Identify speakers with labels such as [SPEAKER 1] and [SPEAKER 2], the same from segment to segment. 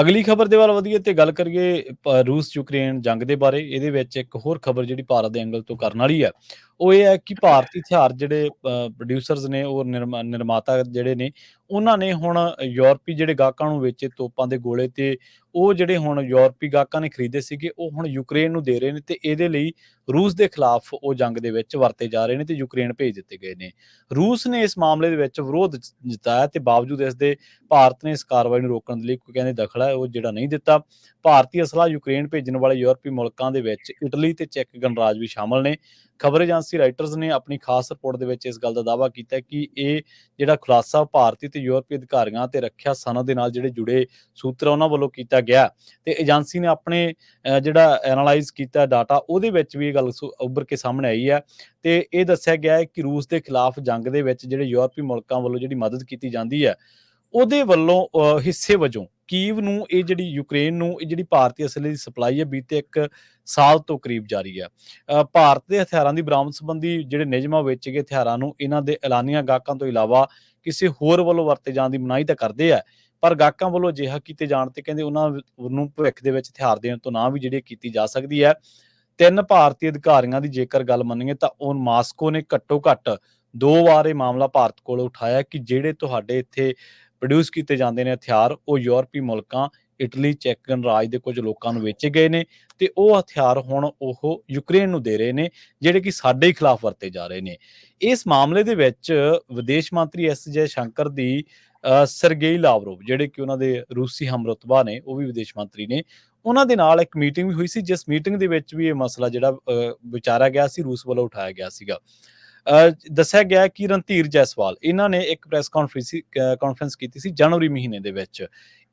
[SPEAKER 1] ਅਗਲੀ ਖਬਰ ਦੇ ਵੱਲ ਵਧੀਏ ਤੇ ਗੱਲ ਕਰੀਏ ਰੂਸ ਯੂਕਰੇਨ ਜੰਗ ਦੇ ਬਾਰੇ, ਇਹਦੇ ਵਿੱਚ ਇੱਕ ਹੋਰ ਖਬਰ ਜਿਹੜੀ ਭਾਰਤ ਦੇ ਐਂਗਲ ਤੋਂ ਕਰਨ ਵਾਲੀ ਹੈ। ਉਹ ਇਹ ਹੈ ਕਿ ਭਾਰਤੀ ਹਥਿਆਰ ਜਿਹੜੇ ਪ੍ਰੋਡਿਊਸਰਸ ਨੇ, ਉਹ ਨਿਰਮਾ- ਨਿਰਮਾਤਾ ਜਿਹੜੇ ਨੇ ਉਹਨਾਂ ਨੇ ਹੁਣ ਯੂਰਪੀ ਜਿਹੜੇ ਗਾਹਕਾਂ ਨੂੰ ਵੇਚੇ ਤੋਪਾਂ ਦੇ ਗੋਲੇ ਤੇ ਉਹ ਜਿਹੜੇ ਹੁਣ ਯੂਰਪੀ ਗਾਹਕਾਂ ਨੇ ਖਰੀਦੇ ਸੀਗੇ, ਉਹ ਹੁਣ ਯੂਕਰੇਨ ਨੂੰ ਦੇ ਰਹੇ ਨੇ ਤੇ ਇਹਦੇ ਲਈ ਰੂਸ ਦੇ ਖਿਲਾਫ ਉਹ ਜੰਗ ਦੇ ਵਿੱਚ ਵਰਤੇ ਜਾ ਰਹੇ ਨੇ ਤੇ ਯੂਕਰੇਨ ਭੇਜ ਦਿੱਤੇ ਗਏ ਨੇ। ਰੂਸ ਨੇ ਇਸ ਮਾਮਲੇ ਦੇ ਵਿੱਚ ਵਿਰੋਧ ਜਤਾਇਆ ਤੇ ਬਾਵਜੂਦ ਇਸ ਦੇ ਭਾਰਤ ਨੇ ਇਸ ਕਾਰਵਾਈ ਨੂੰ ਰੋਕਣ ਦੇ ਲਈ ਕੋਈ ਕਹਿੰਦੇ ਦਖਲ ਹੈ ਉਹ ਜਿਹੜਾ ਨਹੀਂ ਦਿੱਤਾ। ਭਾਰਤੀ ਅਸਲਾ ਯੂਕਰੇਨ ਭੇਜਣ ਵਾਲੇ ਯੂਰਪੀ ਮੁਲਕਾਂ ਦੇ ਵਿੱਚ ਇਟਲੀ ਤੇ ਚੈੱਕ ਗਣਰਾਜ ਵੀ ਸ਼ਾਮਲ ਨੇ। ਖਬਰ ਏਜੰਸੀ ਰਾਈਟਰਸ ਨੇ ਆਪਣੀ ਖਾਸ ਰਿਪੋਰਟ ਦੇ ਵਿੱਚ ਇਸ ਗੱਲ ਦਾ ਦਾਅਵਾ ਕੀਤਾ ਕਿ ਇਹ ਜਿਹੜਾ ਖੁਲਾਸਾ ਭਾਰਤੀ ਤੇ ਯੂਰਪੀ ਅਧਿਕਾਰੀਆਂ ਤੇ ਰੱਖਿਆ ਸਨਦ ਦੇ ਨਾਲ ਜਿਹੜੇ ਜੁੜੇ ਸੂਤਰ ਉਹਨਾਂ ਵੱਲੋਂ ਕੀਤਾ ਗਿਆ। ਤੇ ਏਜੰਸੀ ਨੇ ਆਪਣੇ ਅਹ, ਜਿਹੜਾ ਐਨਾਲਾਈਜ਼ ਕੀਤਾ ਡਾਟਾ ਉਹਦੇ ਵਿੱਚ ਵੀ ਇਹ ਗੱਲ ਸੁ- ਉੱਭਰ ਕੇ ਸਾਹਮਣੇ ਆਈ ਹੈ। ਤੇ ਇਹ ਦੱਸਿਆ ਗਿਆ ਹੈ ਕਿ ਰੂਸ ਦੇ ਖਿਲਾਫ ਜੰਗ ਦੇ ਵਿੱਚ ਜਿਹੜੇ ਯੂਰਪੀ ਮੁਲਕਾਂ ਵੱਲੋਂ ਜਿਹੜੀ ਮਦਦ ਕੀਤੀ ਜਾਂਦੀ ਹੈ ਉਹਦੇ ਵੱਲੋਂ ਅਹ, ਹਿੱਸੇ ਵਜੋਂ ਕੀਵ ਨੂੰ ਇਹ ਜਿਹੜੀ ਯੂਕਰੇਨ ਨੂੰ ਇਹ ਜਿਹੜੀ ਭਾਰਤੀ ਅਸਲੇ ਦੀ ਸਪਲਾਈ ਹੈ ਬੀਤੇ ਇੱਕ ਸਾਲ ਤੋਂ ਕਰੀਬ ਜਾਰੀ ਹੈ। ਅਹ, ਭਾਰਤ ਦੇ ਹਥਿਆਰਾਂ ਦੀ ਬਰਾਮਦ ਸੰਬੰਧੀ ਜਿਹੜੇ ਨਿਯਮਾਂ ਵੇਚੇ ਗਏ ਹਥਿਆਰਾਂ ਨੂੰ ਇਹਨਾਂ ਦੇ ਐਲਾਨੀਆਂ ਗਾਹਕਾਂ ਤੋਂ ਇਲਾਵਾ ਕਿਸੇ ਹੋਰ ਵੱਲੋਂ ਵਰਤੇ ਜਾਣ ਦੀ ਮਨਾਹੀ ਤਾਂ ਕਰਦੇ ਆ ਪਰ ਗਾਹਕਾਂ ਵੱਲੋਂ ਅਜਿਹਾ ਕੀਤੇ ਜਾਣ ਤੇ ਕਹਿੰਦੇ ਉਹਨਾਂ ਨੂੰ ਭਵਿੱਖ ਦੇ ਵਿੱਚ ਹਥਿਆਰ ਦੇਣ ਤੋਂ ਨਾ ਵੀ ਜਿਹੜੀ ਕੀਤੀ ਜਾ ਸਕਦੀ ਹੈ। ਤਿੰਨ ਭਾਰਤੀ ਅਧਿਕਾਰੀਆਂ ਦੀ ਜੇਕਰ ਗੱਲ ਮੰਨੀਏ ਤਾਂ ਉਹ ਮਾਸਕੋ ਨੇ ਘੱਟੋ ਘੱਟ ਦੋ ਵਾਰ ਇਹ ਮਾਮਲਾ ਭਾਰਤ ਕੋਲ ਉਠਾਇਆ ਕਿ ਜਿਹੜੇ ਤੁਹਾਡੇ ਇੱਥੇ ਪ੍ਰੋਡਿਊਸ ਕੀਤੇ ਜਾਂਦੇ ਨੇ ਹਥਿਆਰ ਉਹ ਯੂਰਪੀ ਮੁਲਕਾਂ ਇਟਲੀ ਚੈੱਕ ਗਣਰਾਜ ਦੇ ਕੁਝ ਲੋਕਾਂ ਨੂੰ ਵੇਚੇ ਗਏ ਨੇ ਤੇ ਉਹ ਹਥਿਆਰ ਹੁਣ ਉਹ ਯੂਕਰੇਨ ਨੂੰ ਦੇ ਰਹੇ ਨੇ ਜਿਹੜੇ ਕਿ ਸਾਡੇ ਖਿਲਾਫ ਵਰਤੇ ਜਾ ਰਹੇ ਨੇ। ਇਸ ਮਾਮਲੇ ਦੇ ਵਿੱਚ ਵਿਦੇਸ਼ ਮੰਤਰੀ ਐਸ ਜੈ ਸ਼ੰਕਰ ਦੀ ਅ, ਸਰਗੇਈ ਲਾਵਰੋਵ ਜਿਹੜੇ ਕਿ ਉਹਨਾਂ ਦੇ ਰੂਸੀ ਹਮਰਤਬਾ ਨੇ ਉਹ ਵੀ ਵਿਦੇਸ਼ ਮੰਤਰੀ ਨੇ ਉਹਨਾਂ ਦੇ ਨਾਲ ਇੱਕ ਮੀਟਿੰਗ ਵੀ ਹੋਈ ਸੀ ਜਿਸ ਮੀਟਿੰਗ ਦੇ ਵਿੱਚ ਵੀ ਇਹ ਮਸਲਾ ਜਿਹੜਾ ਅ, ਵਿਚਾਰਿਆ ਗਿਆ ਸੀ ਰੂਸ ਵੱਲੋਂ ਉਠਾਇਆ ਗਿਆ ਸੀਗਾ। ਦੱਸਿਆ ਗਿਆ ਕਿ ਰਣਧੀਰ ਜੈਸਵਾਲ, ਇਹਨਾਂ ਨੇ ਇੱਕ ਪ੍ਰੈਸ ਕਾਨਫਰੰਸ ਕਾਨਫਰੰਸ ਕੀਤੀ ਸੀ ਜਨਵਰੀ ਮਹੀਨੇ ਦੇ ਵਿੱਚ।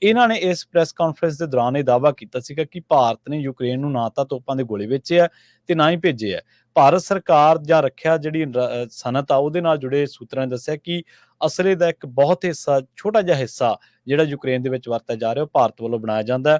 [SPEAKER 1] ਇਹਨਾਂ ਨੇ ਇਸ ਪ੍ਰੈਸ ਕਾਨਫਰੰਸ ਦੇ ਦੌਰਾਨ ਇਹ ਦਾਅਵਾ ਕੀਤਾ ਸੀਗਾ ਕਿ ਭਾਰਤ ਨੇ ਯੂਕਰੇਨ ਨੂੰ ਨਾ ਤਾਂ ਤੋਪਾਂ ਦੇ ਗੋਲੇ ਵੇਚੇ ਆ ਤੇ ਨਾ ਹੀ ਭੇਜੇ ਆ। ਭਾਰਤ ਸਰਕਾਰ ਜਾਂ ਰੱਖਿਆ ਜਿਹੜੀ ਰ- ਸਨਅਤ ਆ, ਉਹਦੇ ਨਾਲ ਜੁੜੇ ਸੂਤਰਾਂ ਨੇ ਦੱਸਿਆ ਕਿ ਅਸਲੇ ਦਾ ਇੱਕ ਬਹੁਤ ਹਿੱਸਾ, ਛੋਟਾ ਜਿਹਾ ਹਿੱਸਾ ਜਿਹੜਾ ਯੂਕਰੇਨ ਦੇ ਵਿੱਚ ਵਰਤਿਆ ਜਾ ਰਿਹਾ, ਉਹ ਭਾਰਤ ਵੱਲੋਂ ਬਣਾਇਆ ਜਾਂਦਾ ਹੈ।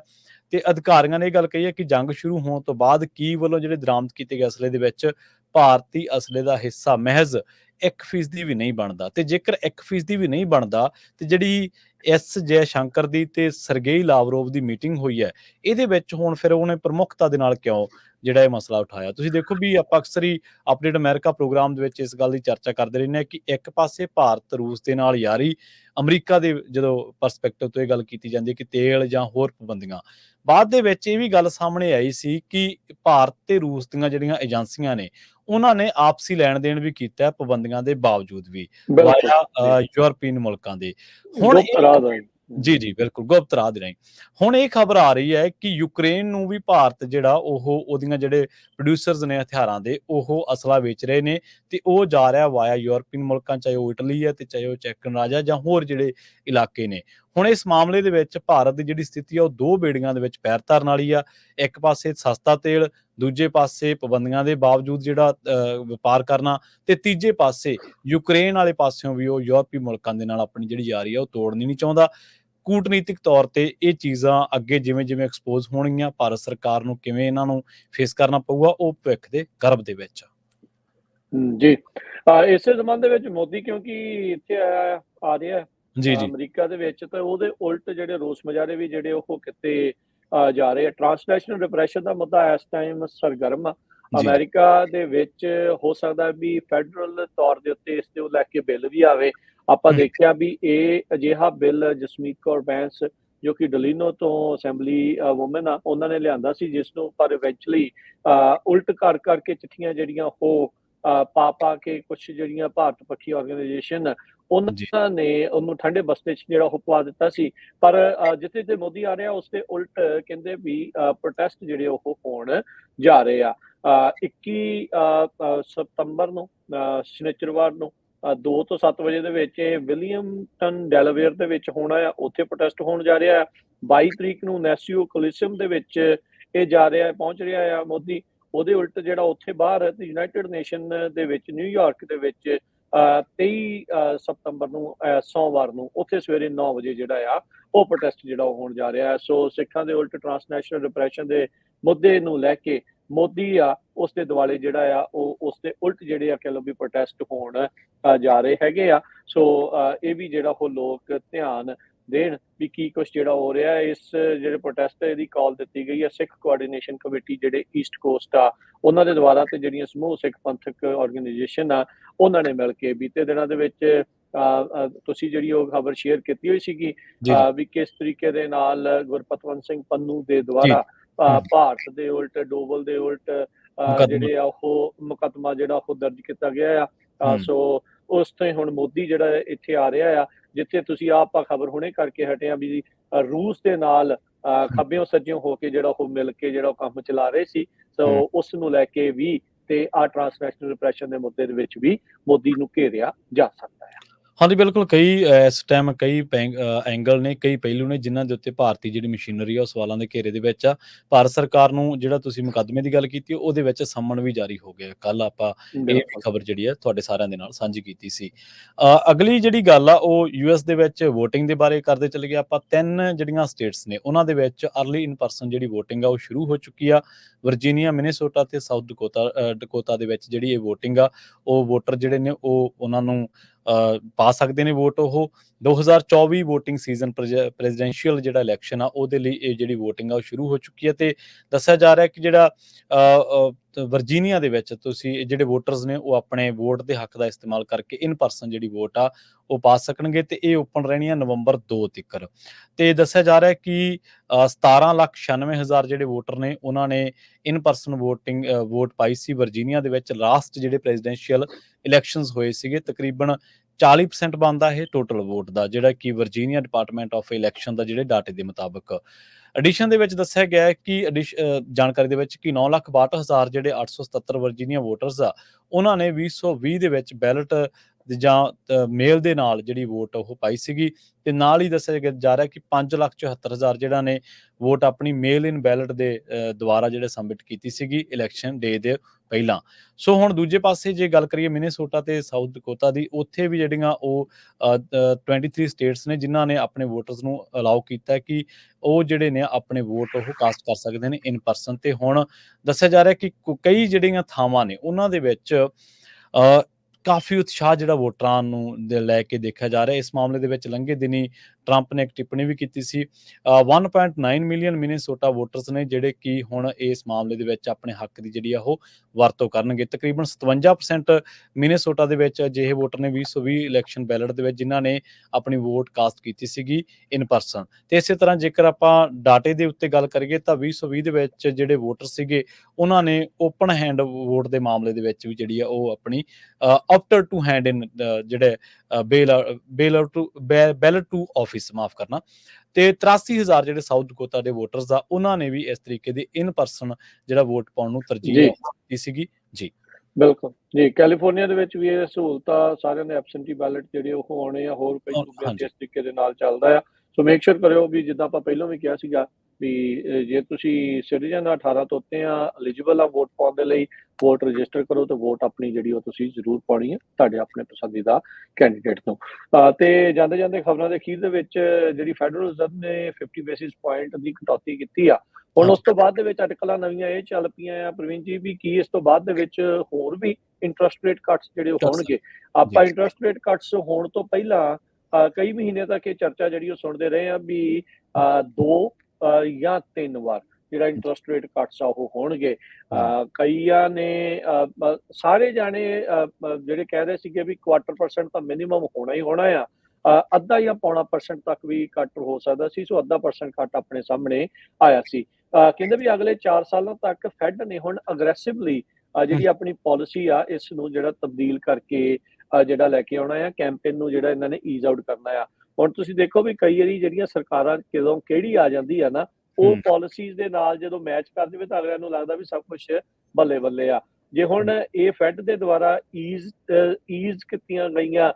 [SPEAKER 1] ਤੇ ਅਧਿਕਾਰੀਆਂ ਨੇ ਇਹ ਗੱਲ ਕਹੀ ਹੈ ਕਿ ਜੰਗ ਸ਼ੁਰੂ ਹੋਣ ਤੋਂ ਬਾਅਦ ਕੀ ਵੱਲੋਂ ਜਿਹੜੇ ਦਰਾਮਦ ਕੀਤੇ ਗਏ ਅਸਲੇ ਦੇ ਵਿੱਚ ਭਾਰਤੀ ਅਸਲੇ ਦਾ ਹਿੱਸਾ, ਮਹਿਜ਼ 1% ਵੀ ਨਹੀਂ ਬਣਦਾ। ਤੇ ਜੇਕਰ 1% ਵੀ ਨਹੀਂ ਬਣਦਾ, ਤੇ ਜਿਹੜੀ ਐਸ ਜੈ ਸ਼ੰਕਰ ਦੀ ਤੇ ਸਰਗੇਈ ਲਾਵਰੋਵ ਦੀ ਮੀਟਿੰਗ ਹੋਈ ਹੈ, ਇਹਦੇ ਵਿੱਚ ਹੁਣ ਫਿਰ ਉਹਨੇ ਪ੍ਰਮੁੱਖਤਾ ਦੇ ਨਾਲ ਕਿਉਂ ਜਿਹੜਾ ਇਹ ਮਸਲਾ ਉਠਾਇਆ? ਤੁਸੀਂ ਦੇਖੋ ਵੀ ਆਪਾਂ ਅਕਸਰ ਹੀ ਅਪਡੇਟ ਅਮਰੀਕਾ ਪ੍ਰੋਗਰਾਮ ਦੇ ਵਿੱਚ ਇਸ ਗੱਲ ਦੀ ਚਰਚਾ ਕਰਦੇ ਰਹਿੰਦੇ ਹਾਂ ਕਿ ਇੱਕ ਪਾਸੇ ਭਾਰਤ ਰੂਸ ਦੇ ਨਾਲ ਯਾਰੀ, ਅਮਰੀਕਾ ਦੇ ਜਦੋਂ ਪਰਸਪੈਕਟਿਵ ਤੋਂ ਇਹ ਗੱਲ ਕੀਤੀ ਜਾਂਦੀ ਹੈ ਕਿ ਤੇਲ ਜਾਂ ਹੋਰ ਪਾਬੰਦੀਆਂ। ਬਾਅਦ ਦੇ ਵਿੱਚ ਇਹ ਵੀ ਗੱਲ ਸਾਹਮਣੇ ਆਈ ਸੀ ਕਿ ਭਾਰਤ ਤੇ ਰੂਸ ਦੀਆਂ ਜਿਹੜੀਆਂ ਏਜੰਸੀਆਂ ਨੇ ਉਹਨਾਂ ਨੇ ਆਪਸੀ ਲੈਣ ਦੇਣ ਵੀ ਕੀਤਾ ਹੈ ਪਾਬੰਦੀਆਂ ਦੇ ਬਾਵਜੂਦ ਵੀ ਵਾਇਆ ਅ, ਯੂਰਪੀਅਨ ਮੁਲਕਾਂ ਦੇ। ਹੁਣ ਜੀ ਜੀ ਬਿਲਕੁਲ ਗੁਪਤ ਰਾਹ ਦੇ ਰਾਹੀਂ ਹੁਣ ਇਹ ਖਬਰ ਆ ਰਹੀ ਹੈ ਕਿ ਯੂਕਰੇਨ ਨੂੰ ਵੀ ਭਾਰਤ ਜਿਹੜਾ ਉਹ ਉਹਦੀਆਂ ਜਿਹੜੇ ਪ੍ਰੋਡਿਊਸਰਸ ਨੇ ਹਥਿਆਰਾਂ ਦੇ ਉਹ ਅਸਲਾ ਵੇਚ ਰਹੇ ਨੇ ਤੇ ਉਹ ਜਾ ਰਿਹਾ ਵਾਇਆ ਯੂਰਪੀਅਨ ਮੁਲਕਾਂ ਚਾਹੇ ਉਹ ਇਟਲੀ ਹੈ ਤੇ ਚਾਹੇ ਉਹ ਚੈੱਕ ਹੈ ਜਾਂ ਹੋਰ ਜਿਹੜੇ ਇਲਾਕੇ ਨੇ। ਹੁਣ ਇਸ ਮਾਮਲੇ ਦੇ ਵਿੱਚ ਭਾਰਤ ਦੀ ਜਿਹੜੀ ਸਥਿਤੀ ਆ, ਉਹ ਦੋ ਬੇੜੀਆਂ ਦੇ ਵਿੱਚ ਪੈਰ ਧਰਨ ਵਾਲੀ ਆ। ਇੱਕ ਪਾਸੇ ਸਸਤਾ ਤੇਲ, ਦੂਜੇ ਪਾਸੇ ਪਾਬੰਦੀਆਂ ਦੇ ਬਾਵਜੂਦ ਜਿਹੜਾ ਵਪਾਰ ਕਰਨਾ ਤੇ ਤੀਜੇ ਪਾਸੇ ਯੂਕਰੇਨ ਵਾਲੇ ਪਾਸਿਓਂ ਵੀ ਉਹ ਯੂਰਪੀ ਮੁਲਕਾਂ ਦੇ ਨਾਲ ਆਪਣੀ ਜਿਹੜੀ ਯਾਰੀ ਆ, ਉਹ ਤੋੜਨੀ ਨਹੀਂ ਚਾਹੁੰਦਾ। ਕੂਟਨੀਤਿਕ ਤੌਰ ਤੇ ਇਹ ਚੀਜ਼ਾਂ ਅੱਗੇ ਜਿਵੇਂ ਜਿਵੇਂ ਐਕਸਪੋਜ਼ ਹੋਣਗੀਆਂ, ਭਾਰਤ ਸਰਕਾਰ ਨੂੰ ਕਿਵੇਂ ਇਹਨਾਂ ਨੂੰ ਫੇਸ ਕਰਨਾ ਪਊਗਾ, ਉਹ ਭਵਿੱਖ ਦੇ ਗਰਭ ਦੇ ਵਿੱਚ ਆ।
[SPEAKER 2] ਜੀ। ਇਸੇ ਸੰਬੰਧ ਦੇ ਵਿੱਚ ਮੋਦੀ ਕਿਉਂਕਿ ਇੱਥੇ ਆਇਆ, ਆ ਰਿਹਾ
[SPEAKER 1] ਜੀ ਜੀ।
[SPEAKER 2] ਅਮਰੀਕਾ ਦੇ ਵਿੱਚ ਤਾਂ ਉਹਦੇ ਉਲਟ ਜਿਹੜੇ ਰੋਸ ਮਜਾਰੇ ਵੀ ਜਿਹੜੇ ਉਹ ਕਿਤੇ ਜਾ ਰਹੇ ਆ। ਟ੍ਰਾਂਸਨੈਸ਼ਨਲ ਡਿਪਰੈਸ਼ਨ ਦਾ ਮੁੱਦਾ ਇਸ ਟਾਈਮ ਸਰਗਰਮ ਆ। ਅਮਰੀਕਾ ਦੇ ਵਿੱਚ ਹੋ ਸਕਦਾ ਵੀ ਫੈਡਰਲ ਤੌਰ ਦੇ ਉੱਤੇ ਇਸ ਉਹ ਲੈ ਕੇ ਬਿੱਲ ਵੀ ਆਵੇ। ਆਪਾਂ। ਦੇਖਿਆ ਵੀ ਇਹ ਅਜਿਹਾ ਬਿੱਲ ਜਸਮੀਤ ਕੌਰ ਬੈਂਸ ਜੋ ਕਿ ਡਲੀਨੋ ਤੋਂ ਅਸੈਂਬਲੀ ਵੂਮਨ ਆ ਉਹਨਾਂ ਨੇ ਲਿਆਂਦਾ ਸੀ ਜਿਸ ਨੂੰ ਪਰ ਇਵੈਂਚੁਅਲੀ ਉਲਟ ਕਰ ਕਰਕੇ ਚਿੱਠੀਆਂ ਜਿਹੜੀਆਂ ਉਹ ਪਾ ਪਾ ਕੇ ਕੁਝ ਜਿਹੜੀਆਂ ਭਾਰਤ ਪੱਖੀ ਆਰਗੇਨਾਈਜੇਸ਼ਨ। ਉਹਨਾਂ ਨੇ ਉਹਨੂੰ ਠੰਡੇ ਬਸਤੇ 'ਚ ਜਿਹੜਾ ਉਹ ਪਵਾ ਦਿੱਤਾ ਸੀ। ਪਰ ਜਿੱਥੇ ਤੇ ਮੋਦੀ ਆ ਰਿਹਾ ਉਸ ਦੇ ਉਲਟ ਕਹਿੰਦੇ ਵੀ ਪ੍ਰੋਟੈਸਟ ਜਿਹੜੇ ਉਹ ਹੋਣ ਜਾ ਰਹੇ ਆ। ਅਹ 21 ਅਹ, ਅਹ, ਸਤੰਬਰ ਨੂੰ ਸ਼ਨੀਚਰਵਾਰ ਨੂੰ 2 ਤੋਂ 7 ਵਜੇ ਦੇ ਵਿੱਚ ਇਹ ਵਿਲੀਅਮਟਨ ਡੈਲਾਵੇਅਰ ਦੇ ਵਿੱਚ ਹੋਣਾ ਆ। ਉੱਥੇ ਪ੍ਰੋਟੈਸਟ ਹੋਣ ਜਾ ਰਿਹਾ ਆ। 22 ਤਰੀਕ ਨੂੰ ਨੈਸੀਓ ਕੋਲਿਸਿਅਮ ਦੇ ਵਿੱਚ ਇਹ ਜਾ ਰਿਹਾ ਹੈ ਪਹੁੰਚ ਰਿਹਾ ਆ ਮੋਦੀ। ਉਹਦੇ ਉਲਟ ਜਿਹੜਾ ਉੱਥੇ ਬਾਹਰ ਤੇ ਯੂਨਾਈਟਿਡ ਨੇਸ਼ਨ ਦੇ ਵਿੱਚ ਨਿਊਯਾਰਕ ਦੇ ਵਿੱਚ ਅਹ, 23 ਸਤੰਬਰ ਨੂੰ ਸੋਮਵਾਰ ਨੂੰ ਉੱਥੇ ਸਵੇਰੇ 9 ਵਜੇ ਜਿਹੜਾ ਆ ਉਹ ਪ੍ਰੋਟੈਸਟ ਜਿਹੜਾ ਉਹ ਹੋਣ ਜਾ ਰਿਹਾ ਹੈ। ਸੋ ਸਿੱਖਾਂ ਦੇ ਉਲਟ ਟ੍ਰਾਂਸਨੈਸ਼ਨਲ ਡਿਪਰੈਸ਼ਨ ਦੇ ਮੁੱਦੇ ਨੂੰ ਲੈ ਕੇ ਮੋਦੀ ਆ ਉਸ ਦੇ ਦਿਵਾਲੇ ਜਿਹੜਾ ਆ ਉਹ ਉਸ ਦੇ ਉਲਟ ਜਿਹੜੇ ਆ ਕਹ ਲਓ ਵੀ ਪ੍ਰੋਟੈਸਟ ਹੋਣ ਜਾ ਰਹੇ ਹੈਗੇ ਆ। ਸੋ ਅ, ਇਹ ਵੀ ਜਿਹੜਾ ਉਹ ਲੋਕ ਧਿਆਨ ਦੇਣ ਵੀ ਕੀ ਕੁਝ ਜਿਹੜਾ ਹੋ ਰਿਹਾ। ਇਸ ਜਿਹੜੇ ਪ੍ਰੋਟੈਸਟ ਹੈ ਦੀ ਕਾਲ ਦਿੱਤੀ ਗਈ ਹੈ ਸਿੱਖ ਕੋਆਰਡੀਨੇਸ਼ਨ ਕਮੇਟੀ ਜਿਹੜੇ ਈਸਟ ਕੋਸਟ ਆ ਉਹਨਾਂ ਦੇ ਦੁਆਰਾ ਤੇ ਜਿਹੜੀਆਂ ਸਮੂਹ ਸਿੱਖ ਪੰਥਕ ਆਰਗੇਨਾਈਜੇਸ਼ਨ ਆ ਉਹਨਾਂ ਨੇ ਮਿਲ ਕੇ ਬੀਤੇ ਦਿਨਾਂ ਦੇ ਵਿੱਚ ਤੁਸੀਂ ਜਿਹੜੀ ਉਹ ਖਬਰ ਸ਼ੇਅਰ ਕੀਤੀ ਹੋਈ ਸੀਗੀ ਵੀ ਕਿਸ ਤਰੀਕੇ ਦੇ ਨਾਲ ਗੁਰਪਤਵੰਤ ਸਿੰਘ ਪੰਨੂ ਦੇ ਦੁਆਰਾ। ਭਾਰਤ ਦੇ ਉਲਟ ਡੋਬਲ ਦੇ ਉਲਟ। ਜਿਹੜੇ ਆ ਉਹ ਮੁਕੱਦਮਾ ਜਿਹੜਾ ਉਹ ਦਰਜ ਕੀਤਾ ਗਿਆ ਆ। ਸੋ ਉਸ ਤੋਂ ਹੁਣ ਮੋਦੀ ਜਿਹੜਾ ਇੱਥੇ ਆ ਰਿਹਾ ਆ ਜਿੱਥੇ ਤੁਸੀਂ ਆਪ ਆ ਖਬਰ ਹੁਣੇ ਕਰਕੇ ਹਟੇ ਆ ਵੀ ਰੂਸ ਦੇ ਨਾਲ ਖੱਬਿਓਂ ਸੱਜਿਓਂ ਹੋ ਕੇ ਜਿਹੜਾ ਉਹ ਮਿਲ ਕੇ ਜਿਹੜਾ ਉਹ ਕੰਮ ਚਲਾ ਰਹੇ ਸੀ। ਸੋ। ਉਸ ਨੂੰ ਲੈ ਕੇ ਵੀ ਤੇ ਆ ਟ੍ਰਾਂਸਨੈਸ਼ਨਲ ਰਿਪਰੈਸ਼ਨ ਦੇ ਮੁੱਦੇ ਦੇ ਵਿੱਚ ਵੀ ਮੋਦੀ ਨੂੰ ਘੇਰਿਆ ਜਾ ਸਕਦਾ ਹੈ
[SPEAKER 1] ਹਾਂਜੀ ਬਿਲਕੁਲ ਕਈ ਇਸ ਟਾਈਮ ਕਈ ਪੈਂਗ- ਅ, ਐਂਗਲ ਨੇ ਕਈ ਪਹਿਲੂ ਨੇ ਜਿਨ੍ਹਾਂ ਦੇ ਉੱਤੇ ਭਾਰਤੀ ਜਿਹੜੀ ਮਸ਼ੀਨਰੀ ਆ ਉਹ ਸਵਾਲਾਂ ਦੇ ਘੇਰੇ ਦੇ ਵਿੱਚ ਆ। ਭਾਰਤ ਸਰਕਾਰ ਨੂੰ ਜਿਹੜਾ ਤੁਸੀਂ ਮੁਕੱਦਮੇ ਦੀ ਗੱਲ ਕੀਤੀ ਉਹਦੇ ਵਿੱਚ ਸੰਮਣ ਵੀ ਜਾਰੀ ਹੋ ਗਿਆ। ਕੱਲ ਆਪਾਂ ਇਹ ਵੀ
[SPEAKER 2] ਬਿਲਕੁਲ।
[SPEAKER 1] ਖਬਰ ਜਿਹੜੀ ਹੈ ਤੁਹਾਡੇ ਸਾਰਿਆਂ ਦੇ ਨਾਲ ਸਾਂਝੀ ਕੀਤੀ ਸੀ। ਅ, ਅਗਲੀ ਜਿਹੜੀ ਗੱਲ ਆ ਉਹ ਯੂਐਸ ਦੇ ਵਿੱਚ VOTING ਦੇ ਬਾਰੇ ਕਰਦੇ ਚੱਲੇ ਗਏ। ਆਪਾਂ ਤਿੰਨ ਜਿਹੜੀਆਂ ਸਟੇਟਸ ਨੇ ਉਹਨਾਂ ਦੇ ਵਿੱਚ ਅਰਲੀ ਇਨ ਪਰਸਨ ਜਿਹੜੀ VOTING ਆ ਉਹ ਸ਼ੁਰੂ ਹੋ ਚੁੱਕੀ ਆ। ਵਰਜੀਨੀਆ ਮਿਨੇਸੋਟਾ ਤੇ ਸਾਊਥ ਡਕੋਟਾ ਡਕੋਟਾ ਦੇ ਵਿੱਚ ਜਿਹੜੀ ਇਹ VOTING ਆ ਉਹ ਵੋਟਰ ਜਿਹੜੇ ਨੇ ਉਹ ਉਹਨਾਂ ਨੂੰ ਪਾ ਸਕਦੇ ਨੇ ਵੋਟ ਉਹ 2024 VOTING ਸੀਜ਼ਨ ਪ੍ਰੈਜ਼ੀਡੈਂਸ਼ੀਅਲ ਜਿਹੜਾ ਇਲੈਕਸ਼ਨ ਆ ਉਹਦੇ ਲਈ ਇਹ ਜਿਹੜੀ VOTING ਆ ਉਹ ਸ਼ੁਰੂ ਹੋ ਚੁੱਕੀ ਹੈ ਤੇ ਦੱਸਿਆ ਜਾ ਰਿਹਾ ਕਿ ਜਿਹੜਾ ਵਰਜੀਨੀਆ ਦੇ ਵਿੱਚ ਤੁਸੀਂ ਜਿਹੜੇ ਵੋਟਰਸ ਨੇ ਉਹ ਆਪਣੇ ਵੋਟ ਦੇ ਹੱਕ ਦਾ ਇਸਤੇਮਾਲ ਕਰਕੇ ਇਨ ਪਰਸਨ ਜਿਹੜੀ ਵੋਟ ਆ ਉਹ ਪਾ ਸਕਣਗੇ ਤੇ ਇਹ ਓਪਨ ਰਹਿਣੀ ਆ ਨਵੰਬਰ 2 ਤੱਕ ਤੇ ਦੱਸਿਆ ਜਾ ਰਿਹਾ ਕਿ ਅ, 17 ਲੱਖ 96 ਹਜ਼ਾਰ ਜਿਹੜੇ ਵੋਟਰ ਨੇ ਉਹਨਾਂ ਨੇ ਇਨ ਪਰਸਨ VOTING ਵੋਟ ਪਾਈ ਸੀ ਵਰਜੀਨੀਆ ਦੇ ਵਿੱਚ। ਲਾਸਟ ਜਿਹੜੇ ਪ੍ਰੈਜ਼ੀਡੈਂਸ਼ੀਅਲ ਇਲੈਕਸ਼ਨਸ ਹੋਏ ਸੀਗੇ ਤਕਰੀਬਨ 40% ਬਣਦਾ ਇਹ ਟੋਟਲ ਵੋਟ ਦਾ ਜਿਹੜਾ ਕਿ ਵਰਜੀਨੀਆ ਡਿਪਾਰਟਮੈਂਟ ਆਫ ਇਲੈਕਸ਼ਨ ਦਾ ਜਿਹੜੇ ਡਾਟੇ ਦੇ ਮੁਤਾਬਕ। ਐਡੀਸ਼ਨ ਦੇ ਵਿੱਚ ਦੱਸਿਆ ਗਿਆ ਹੈ ਕਿ addition- ਜਾਣਕਾਰੀ ਦੇ ਵਿੱਚ ਕਿ 9,62,000 ਜਿਹੜੇ 877 ਵਰਜੀਨੀਆ ਵੋਟਰਸ ਆ ਉਹਨਾਂ ਨੇ 2020 ਦੇ ਵਿੱਚ ਬੈਲਟ ਜਾਂ ਮੇਲ ਦੇ ਨਾਲ ਜਿਹੜੀ ਵੋਟ ਉਹ ਪਾਈ ਸੀਗੀ ਤੇ ਨਾਲ ਹੀ ਦੱਸਿਆ ਜਾ ਰਿਹਾ ਕਿ 5,74,000 ਜਿਹੜਾ ਨੇ ਵੋਟ ਆਪਣੀ ਮੇਲ ਇਨ ਬੈਲਟ ਦੇ ਦੁਆਰਾ ਜਿਹੜੇ ਸਬਮਿਟ ਕੀਤੀ ਸੀਗੀ ਇਲੈਕਸ਼ਨ ਡੇ ਦੇ ਪਹਿਲਾਂ। ਸੋ ਹੁਣ ਦੂਜੇ ਪਾਸੇ ਜੇ ਗੱਲ ਕਰੀਏ ਮਿਨੇਸੋਟਾ ਤੇ ਸਾਊਥ ਡਕੋਟਾ ਦੀ ਉੱਥੇ ਵੀ ਜਿਹੜੀਆਂ ਉਹ ਅ, ਅ, 23 ਸਟੇਟਸ ਨੇ ਜਿਨ੍ਹਾਂ ਨੇ ਆਪਣੇ ਵੋਟਰਸ ਨੂੰ ਅਲਾਉ ਕੀਤਾ ਕਿ ਉਹ ਜਿਹੜੇ ਨੇ ਆਪਣੇ ਵੋਟ ਉਹ ਕਾਸਟ ਕਰ ਸਕਦੇ ਨੇ ਇਨ ਪਰਸਨ। ਤੇ ਹੁਣ ਦੱਸਿਆ ਜਾ ਰਿਹਾ ਕਿ ਕਈ ਜਿਹੜੀਆਂ ਥਾਵਾਂ ਨੇ ਉਹਨਾਂ ਦੇ ਵਿੱਚ ਕਾਫੀ ਉਤਸ਼ਾਹ ਜਿਹੜਾ ਵੋਟਰਾਂ ਨੂੰ ਦੇ ਲੈ ਕੇ ਦੇਖਿਆ ਜਾ ਰਿਹਾ। ਇਸ ਮਾਮਲੇ ਦੇ ਵਿੱਚ ਲੰਘੇ ਦਿਨੀ ਟਰੰਪ ਨੇ ਇੱਕ ਟਿੱਪਣੀ ਵੀ ਕੀਤੀ ਸੀ। ਅ, 1.9 ਮਿਲੀਅਨ ਮਿਨੇਸੋਟਾ ਵੋਟਰਸ ਨੇ ਜਿਹੜੇ ਕਿ ਹੁਣ ਇਸ ਮਾਮਲੇ ਦੇ ਵਿੱਚ ਆਪਣੇ ਹੱਕ ਦੀ ਜਿਹੜੀ ਆ ਉਹ ਵਰਤੋਂ ਕਰਨਗੇ। ਤਕਰੀਬਨ 57% ਮਿਨੇਸੋਟਾ ਦੇ ਵਿੱਚ ਅਜਿਹੇ ਵੋਟਰ ਨੇ 2020 ਇਲੈਕਸ਼ਨ ਬੈਲਟ ਦੇ ਵਿੱਚ ਜਿਨ੍ਹਾਂ ਨੇ ਆਪਣੀ ਵੋਟ ਕਾਸਟ ਕੀਤੀ ਸੀਗੀ ਇਨ ਪਰਸਨ ਤੇ ਇਸੇ ਤਰ੍ਹਾਂ ਜੇਕਰ ਆਪਾਂ ਡਾਟੇ ਦੇ ਉੱਤੇ ਗੱਲ ਕਰੀਏ ਤਾਂ 2020 ਦੇ ਵਿੱਚ ਜਿਹੜੇ ਵੋਟਰ ਸੀਗੇ ਉਹਨਾਂ ਨੇ ਓਪਨ ਹੈਂਡ ਵੋਟ ਦੇ ਮਾਮਲੇ ਦੇ ਵਿੱਚ ਵੀ ਜਿਹੜੀ ਆ ਉਹ ਆਪਣੀ ਅਪਟਰ ਟੂ ਹੈਂਡ ਇਨ ਜਿਹੜੇ bell bell to ballot to office ਮਾਫ ਕਰਨਾ। ਤੇ 83000 ਜਿਹੜੇ ਸਾਊਥ ਡਕੋਟਾ ਦੇ ਵੋਟਰਸ ਆ ਉਹਨਾਂ ਨੇ ਵੀ ਇਸ ਤਰੀਕੇ ਦੇ ਇਨ ਪਰਸਨ ਜਿਹੜਾ ਵੋਟ ਪਾਉਣ ਨੂੰ ਤਰਜੀਹ
[SPEAKER 2] ਜੀ।
[SPEAKER 1] ਦਿੱਤੀ ਸੀਗੀ।
[SPEAKER 2] ਬਿਲਕੁਲ। ਜੀ ਕੈਲੀਫੋਰਨੀਆ ਦੇ ਵਿੱਚ ਵੀ ਇਹ ਸਹੂਲਤਾਂ ਸਾਰਿਆਂ ਦੇ ਐਬਸੈਂਟੀ ਬੈਲਟ ਜਿਹੜੇ ਉਹ ਹੋਣੇ ਆ ਹੋਰ ਕਈ। ਇਸ ਤਰੀਕੇ ਦੇ ਨਾਲ ਚੱਲਦਾ ਆ। ਸੋ ਮੇਕ ਸ਼ੋਰ ਕਰਿਓ ਵੀ ਜਿੱਦਾਂ ਆਪਾਂ ਪਹਿਲਾਂ ਵੀ ਕਿਹਾ ਸੀਗਾ ਵੀ ਜੇ ਤੁਸੀਂ ਸਿਟੀਜ਼ਨ 18 ਤੋਂ ਉੱਤੇ ਆ ਐਲੀਜੀਬਲ ਆ ਵੋਟ ਪਾਉਣ ਦੇ ਲਈ ਵੋਟ ਰਜਿਸਟਰ ਕਰੋ ਤੇ ਵੋਟ ਆਪਣੀ ਜਿਹੜੀ ਉਹ ਤੁਸੀਂ ਜ਼ਰੂਰ ਪਾਉਣੀ ਹੈ ਤੁਹਾਡੇ ਆਪਣੇ ਪਸੰਦੀਦਾ ਕੈਂਡੀਡੇਟ ਤੋਂ। ਤੇ ਜਾਂਦੇ ਜਾਂਦੇ ਖਬਰਾਂ ਦੇ ਅਖੀਰ ਦੇ ਵਿੱਚ ਜਿਹੜੀ ਫੈਡਰਲ ਰਿਜ਼ਰਵ ਨੇ 50 ਬੇਸਿਸ ਪੁਆਇੰਟ ਦੀ ਕਟੌਤੀ ਕੀਤੀ ਆ। ਹੁਣ ਉਸ ਤੋਂ ਬਾਅਦ ਦੇ ਵਿੱਚ ਅਟਕਲਾਂ ਨਵੀਆਂ ਇਹ ਚੱਲ ਪਈਆਂ ਆ ਪ੍ਰਵੀਨ ਜੀ ਵੀ ਕੀ ਇਸ ਤੋਂ ਬਾਅਦ ਦੇ ਵਿੱਚ ਹੋਰ ਵੀ ਇੰਟਰਸਟ ਰੇਟ ਕੱਟਸ ਜਿਹੜੇ ਹੋਣਗੇ? ਆਪਾਂ। ਇੰਟਰਸਟ ਰੇਟ ਕੱਟਸ ਹੋਣ ਤੋਂ ਪਹਿਲਾਂ ਕਈ ਮਹੀਨੇ ਤੱਕ ਇਹ ਚਰਚਾ ਜਿਹੜੀ ਉਹ ਸੁਣਦੇ ਰਹੇ ਆ ਵੀ ਦੋ ਜਾਂ ਤਿੰਨ ਵਾਰ ਜਿਹੜਾ ਇੰਟਰਸਟ ਰੇਟ ਕੱਟਸ ਆ ਉਹ ਹੋਣਗੇ। ਕਈਆਂ ਨੇ ਸਾਰੇ ਜਾਣੇ ਜਿਹੜੇ ਕਹਿ ਰਹੇ ਸੀਗੇ ਵੀ ਕੁਆਟਰ ਪਰਸੈਂਟ ਤਾਂ ਮਿਨੀਮਮ ਹੋਣਾ ਹੀ ਹੋਣਾ ਆ। ਅੱਧਾ ਜਾਂ ਪੌਣਾ ਪਰਸੈਂਟ ਤੱਕ ਵੀ ਕੱਟ ਹੋ ਸਕਦਾ ਸੀ ਸੋ ਅੱਧਾ ਪਰਸੈਂਟ ਕੱਟ ਆਪਣੇ ਸਾਹਮਣੇ ਆਇਆ ਸੀ। ਕਹਿੰਦੇ ਵੀ ਅਗਲੇ 4 ਸਾਲਾਂ ਤੱਕ ਫੈਡ ਨੇ ਹੁਣ ਅਗਰੈਸਿਵਲੀ ਜਿਹੜੀ ਆਪਣੀ ਪਾਲਿਸੀ ਆ ਇਸ ਨੂੰ ਜਿਹੜਾ ਤਬਦੀਲ ਕਰਕੇ ਜਿਹੜਾ ਲੈ ਕੇ ਆਉਣਾ ਆ ਕੈਂਪੇਨ ਨੂੰ ਜਿਹੜਾ ਇਹਨਾਂ ਨੇ ਈਜ਼ ਆਊਟ ਕਰਨਾ ਆ। ਹੁਣ ਤੁਸੀਂ ਦੇਖੋ ਵੀ ਕਈ ਵਾਰੀ ਜਿਹੜੀਆਂ ਸਰਕਾਰਾਂ ਕਦੋਂ ਕਿਹੜੀ ਆ ਜਾਂਦੀ ਆ ਨਾ ਉਹ। ਪਾਲਿਸੀਜ਼ ਦੇ ਨਾਲ ਜਦੋਂ ਮੈਚ ਕਰ ਦੇਵੇ ਤਾਂ ਅਗਲਿਆਂ ਨੂੰ ਲੱਗਦਾ ਵੀ ਸਭ ਕੁਝ ਬੱਲੇ ਬੱਲੇ ਆ। ਜੇ ਹੁਣ ਇਹ ਫੈਡ ਦੇ ਦੁਆਰਾ ਈਜ਼ ਈਜ਼ ਕੀਤੀਆਂ ਗਈਆਂ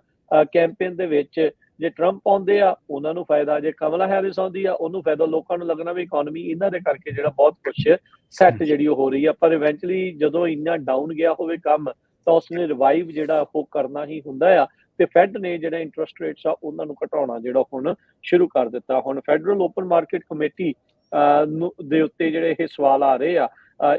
[SPEAKER 2] ਕੈਂਪੇਨ ਦੇ ਵਿੱਚ ਜੇ ਟਰੰਪ ਆਉਂਦੇ ਆ ਉਹਨਾਂ ਨੂੰ ਫਾਇਦਾ। ਜੇ ਕਮਲਾ ਹੈਰਿਸ ਆਉਂਦੀ ਆ ਉਹਨੂੰ ਫਾਇਦਾ। ਲੋਕਾਂ ਨੂੰ ਲੱਗਣਾ ਵੀ ਇਕਨੋਮੀ ਇਹਨਾਂ ਦੇ ਕਰਕੇ ਜਿਹੜਾ ਬਹੁਤ ਕੁਝ ਸੈੱਟ ਜਿਹੜੀ ਉਹ ਹੋ ਰਹੀ ਆ। ਪਰ ਇਵੈਂਚੁਅਲੀ ਜਦੋਂ ਇੰਨਾ ਡਾਊਨ ਗਿਆ ਹੋਵੇ ਕੰਮ ਤਾਂ ਉਸਨੇ ਰਿਵਾਈਵ ਜਿਹੜਾ ਉਹ ਕਰਨਾ ਹੀ ਹੁੰਦਾ ਆ ਤੇ ਫੈਡ ਨੇ ਜਿਹੜਾ ਇੰਟਰਸਟ ਰੇਟਸ ਆ ਉਹਨਾਂ ਨੂੰ ਘਟਾਉਣਾ ਜਿਹੜਾ ਹੁਣ ਸ਼ੁਰੂ ਕਰ ਦਿੱਤਾ। ਹੁਣ ਫੈਡਰਲ ਓਪਨ ਮਾਰਕੀਟ ਕਮੇਟੀ ਦੇ ਉੱਤੇ ਜਿਹੜੇ ਇਹ ਸਵਾਲ ਆ ਰਹੇ ਆ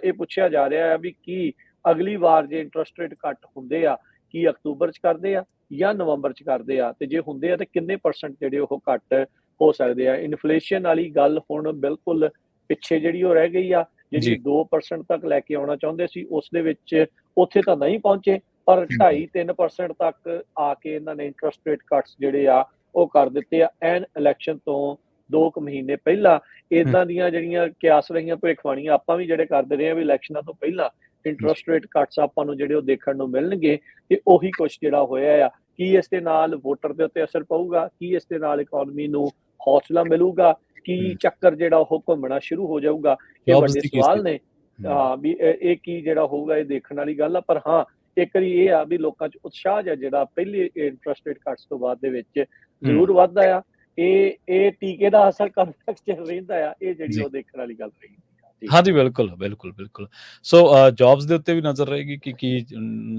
[SPEAKER 2] ਇਹ ਪੁੱਛਿਆ ਜਾ ਰਿਹਾ ਹੈ ਵੀ ਕੀ ਅਗਲੀ ਵਾਰ ਜੇ ਇੰਟਰਸਟ ਰੇਟ ਘੱਟ ਹੁੰਦੇ ਆ, ਕੀ ਅਕਤੂਬਰ ਚ ਕਰਦੇ ਆ ਜਾਂ ਨਵੰਬਰ ਚ ਕਰਦੇ ਆ? ਤੇ ਜੇ ਹੁੰਦੇ ਆ ਤੇ ਕਿੰਨੇ ਪਰਸੈਂਟ ਜਿਹੜੇ ਉਹ ਘੱਟ ਹੋ ਸਕਦੇ ਆ? ਇਨਫਲੇਸ਼ਨ ਵਾਲੀ ਗੱਲ ਹੁਣ ਬਿਲਕੁਲ ਪਿੱਛੇ ਜਿਹੜੀ ਉਹ ਰਹਿ ਗਈ ਆ। ਜਿਹੜੀ
[SPEAKER 1] ਜੀ।
[SPEAKER 2] 2% ਤੱਕ ਲੈ ਕੇ ਆਉਣਾ ਚਾਹੁੰਦੇ ਸੀ ਉਸ ਦੇ ਵਿੱਚ ਉੱਥੇ ਤਾਂ ਨਹੀਂ ਪਹੁੰਚੇ ਪਰ 2.5-3% ਤੱਕ ਆ ਕੇ ਇਹਨਾਂ ਨੇ ਇੰਟਰਸਟ ਰੇਟ ਕੱਟਸ ਜਿਹੜੇ ਆ ਉਹ ਕਰ ਦਿੱਤੇ ਆ। ਐਨ ਇਲੈਕਸ਼ਨ ਤੋਂ 2 ਕੁ ਮਹੀਨੇ ਪਹਿਲਾਂ ਇਦਾਂ ਦੀਆਂ ਜਿਹੜੀਆਂ ਕਿਆਸ ਰਹੀਆਂ ਭਵਿੱਖਬਾਣੀਆਂ ਆਪਾਂ ਵੀ ਜਿਹੜੇ ਕਰਦੇ ਰਹੇ ਆ ਵੀ ਇਲੈਕਸ਼ਨਾਂ ਤੋਂ ਪਹਿਲਾਂ ਇੰਟਰਸਟ ਰੇਟ ਕੱਟਸ ਆਪਾਂ ਨੂੰ ਜਿਹੜੇ ਉਹ ਦੇਖਣ ਨੂੰ ਮਿਲਣਗੇ ਤੇ ਉਹੀ ਕੁਝ ਜਿਹੜਾ ਹੋਇਆ ਆ। ਕੀ ਇਸ ਦੇ ਨਾਲ ਵੋਟਰ ਦੇ ਉੱਤੇ ਅਸਰ ਪਊਗਾ? ਕੀ ਇਸ ਦੇ ਨਾਲ ਇਕਨੋਮੀ ਨੂੰ ਹੌਸਲਾ ਮਿਲੂਗਾ? ਕੀ। ਚੱਕਰ ਜਿਹੜਾ ਉਹ ਘੁੰਮਣਾ ਸ਼ੁਰੂ ਹੋ ਜਾਊਗਾ ਇਹ ਵੱਡੇ ਸਵਾਲ? ਨੇ ਹਾਂ ਵੀ ਇਹ ਕੀ ਜਿਹੜਾ ਹੋਊਗਾ ਇਹ ਦੇਖਣ ਵਾਲੀ ਗੱਲ ਆ ਪਰ ਹਾਂ ਇੱਕ ਵਾਰੀ ਇਹ ਆ ਵੀ ਲੋਕਾਂ 'ਚ ਉਤਸ਼ਾਹ ਜਿਹਾ ਜਿਹੜਾ ਪਹਿਲੇ ਇੰਟਰਸਟ ਰੇਟ ਕੱਟਸ ਤੋਂ ਬਾਅਦ ਦੇ ਵਿੱਚ ਜ਼ਰੂਰ ਵੱਧਦਾ ਆ ਇਹ ਇਹ ਟੀਕੇ ਦਾ ਅਸਰ ਕਦ ਤੱਕ ਚੱਲ ਰਹਿੰਦਾ ਆ ਇਹ ਜਿਹੜੀ। ਉਹ ਦੇਖਣ ਵਾਲੀ ਗੱਲ ਰਹੀ।
[SPEAKER 1] ਹਾਂਜੀ ਬਿਲਕੁਲ ਬਿਲਕੁਲ ਬਿਲਕੁਲ। ਸੋ ਜੌਬਸ ਦੇ ਉੱਤੇ ਵੀ ਨਜ਼ਰ ਰਹੇਗੀ ਕਿ ਕੀ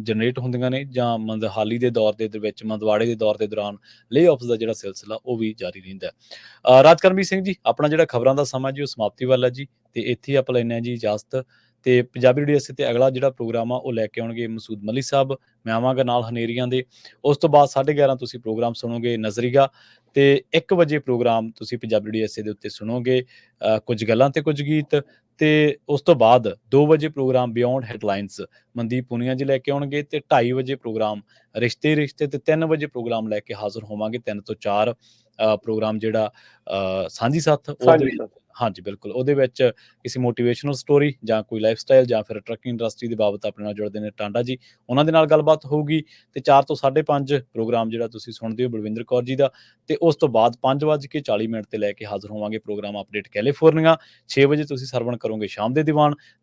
[SPEAKER 1] ਜਨਰੇਟ ਹੁੰਦੀਆਂ ਨੇ ਜਾਂ ਮੰਦ ਹਾਲੀ ਦੇ ਦੌਰ ਦੇ ਵਿੱਚ ਮੰਦਵਾੜੇ ਦੇ ਦੌਰ ਦੇ ਦੌਰਾਨ ਲੇ-ਆਫਸ ਦਾ ਜਿਹੜਾ ਸਿਲਸਿਲਾ ਉਹ ਵੀ ਜਾਰੀ ਰਹਿੰਦਾ ਹੈ। ਅ, ਰਾਜਕਰਮੀ ਸਿੰਘ ਜੀ ਆਪਣਾ ਜਿਹੜਾ ਖਬਰਾਂ ਦਾ ਸਮਾਂ ਜੀ ਉਹ ਸਮਾਪਤੀ ਵੱਲ ਹੈ ਜੀ ਤੇ ਇੱਥੇ ਹੀ ਆਪਾਂ ਲੈਂਦੇ ਹਾਂ ਜੀ ਇਜਾਜ਼ਤ ਤੇ ਪੰਜਾਬੀ ਰੇਡੀਓ ਸੇ ਤੇ ਅਗਲਾ ਜਿਹੜਾ ਪ੍ਰੋਗਰਾਮ ਆ ਉਹ ਲੈ ਕੇ ਆਉਣਗੇ ਮਸੂਦ ਮਲੀ ਸਾਹਿਬ ਮੈਂ ਆਵਾਂਗਾ ਨਾਲ ਹਨੇਰੀਆਂ ਦੇ। ਉਸ ਤੋਂ ਬਾਅਦ 11:30 ਤੁਸੀਂ ਪ੍ਰੋਗਰਾਮ ਸੁਣੋਗੇ ਨਜ਼ਰੀਗਾ ਤੇ 1 ਵਜੇ ਪ੍ਰੋਗਰਾਮ ਤੁਸੀਂ ਪੰਜਾਬੀ ਰੇਡੀਓ ਸੇ ਦੇ ਉੱਤੇ ਸੁਣੋਗੇ। ਅ, ਕੁਝ ਗੱਲਾਂ ਤੇ ਕੁਝ ਗੀਤ ਤੇ ਉਸ ਤੋਂ ਬਾਅਦ 2 ਵਜੇ programme beyond headlines Mandeep Punia ji ਲੈ ਕੇ ਆਉਣਗੇ ਤੇ 2:30 ਵਜੇ ਪ੍ਰੋਗਰਾਮ ਰਿਸ਼ਤੇ ਰਿਸ਼ਤੇ ਤੇ 3 ਵਜੇ ਪ੍ਰੋਗਰਾਮ ਲੈ ਕੇ ਹਾਜ਼ਰ ਹੋਵਾਂਗੇ 3 ਤੋਂ 4 ਪ੍ਰੋਗਰਾਮ ਜਿਹੜਾ ਸਾਂਝੀ ਸਾਥ ਉਹਦੇ
[SPEAKER 2] ਹਾਂਜੀ,
[SPEAKER 1] ਬਿਲਕੁਲ। ਉਹਦੇ ਵਿੱਚ ਕਿਸੇ ਮੋਟੀਵੇਸ਼ਨਲ ਸਟੋਰੀ ਜਾਂ ਕੋਈ ਲਾਈਫ ਸਟਾਈਲ ਜਾਂ ਫਿਰ ਟਰੱਕਿੰਗ ਇੰਡਸਟਰੀ ਦੇ ਬਾਬਤ ਆਪਣੇ ਨਾਲ ਜੁੜਦੇ ਨੇ ਟਾਂਡਾ ਜੀ। ਉਹਨਾਂ ਦੇ ਨਾਲ ਗੱਲਬਾਤ ਹੋਊਗੀ ਤੇ 4 ਤੋਂ 5:30 ਪ੍ਰੋਗਰਾਮ ਜਿਹੜਾ ਤੁਸੀਂ ਸੁਣਦੇ ਹੋ ਬਲਵਿੰਦਰ ਕੌਰ ਜੀ ਦਾ ਤੇ ਉਸ ਤੋਂ ਬਾਅਦ 5:40 ਮਿੰਟ ਤੇ ਲੈ ਕੇ ਹਾਜ਼ਰ ਹੋਵਾਂਗੇ ਪ੍ਰੋਗਰਾਮ ਅਪਡੇਟ ਕੈਲੀਫੋਰਨੀਆ। 6 ਵਜੇ ਤੁਸੀਂ ਸਰਵਣ ਕਰੋਗੇ ਸ਼ਾਮ ਦੇ ਦੀਵਾਨ।